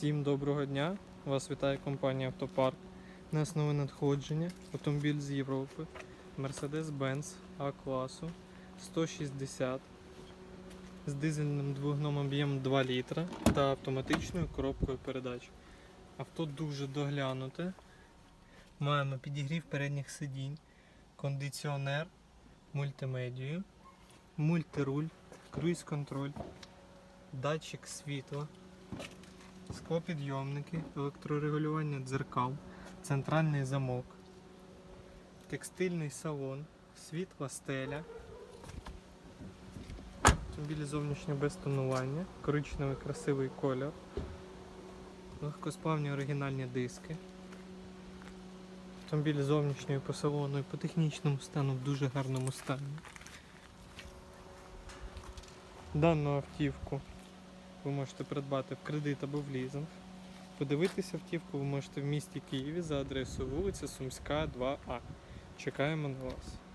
Всім доброго дня! Вас вітає компанія Автопарк. На основі надходження автомобіль з Європи Mercedes-Benz А-класу 160 з дизельним двигуном об'ємом 2 літра та автоматичною коробкою передач. Авто дуже доглянуте. Маємо підігрів передніх сидінь, кондиціонер, мультимедію, мультируль, круїз-контроль, датчик світла, склопідйомники, електрорегулювання дзеркал, центральний замок, текстильний салон, світла стеля, автомобіль зовнішнє без тонування, коричневий красивий кольор, легкосплавні оригінальні диски. Автомобіль зовнішньої по салону і по технічному стану в дуже гарному стані. Дану автівку ви можете придбати в кредит або в лізинг. Подивитися автівку ви можете в місті Києві за адресою вулиця Сумська, 2А. Чекаємо на вас.